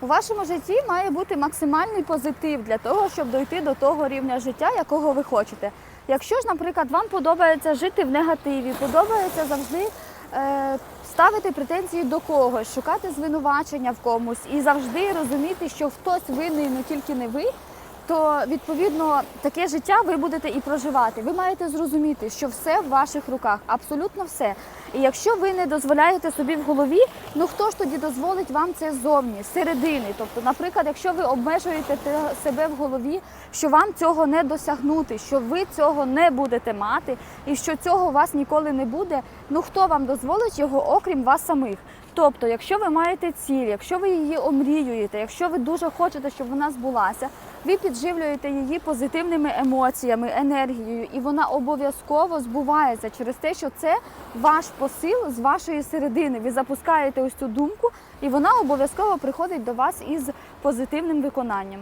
У вашому житті має бути максимальний позитив для того, щоб дойти до того рівня життя, якого ви хочете. Якщо ж, наприклад, вам подобається жити в негативі, подобається завжди е, ставити претензії до когось, шукати звинувачення в комусь і завжди розуміти, що хтось винний, не тільки не ви. То відповідно таке життя ви будете і проживати. Ви маєте зрозуміти, що все в ваших руках, абсолютно все. І якщо ви не дозволяєте собі в голові, ну хто ж тоді дозволить вам це ззовні, середини? Тобто, наприклад, якщо ви обмежуєте себе в голові, що вам цього не досягнути, що ви цього не будете мати, і що цього у вас ніколи не буде, ну хто вам дозволить його, окрім вас самих? Тобто, якщо ви маєте ціль, якщо ви її омріюєте, якщо ви дуже хочете, щоб вона збулася, ви підживлюєте її позитивними емоціями, енергією, і вона обов'язково збувається через те, що це ваш посил з вашої середини. Ви запускаєте ось цю думку, і вона обов'язково приходить до вас із позитивним виконанням.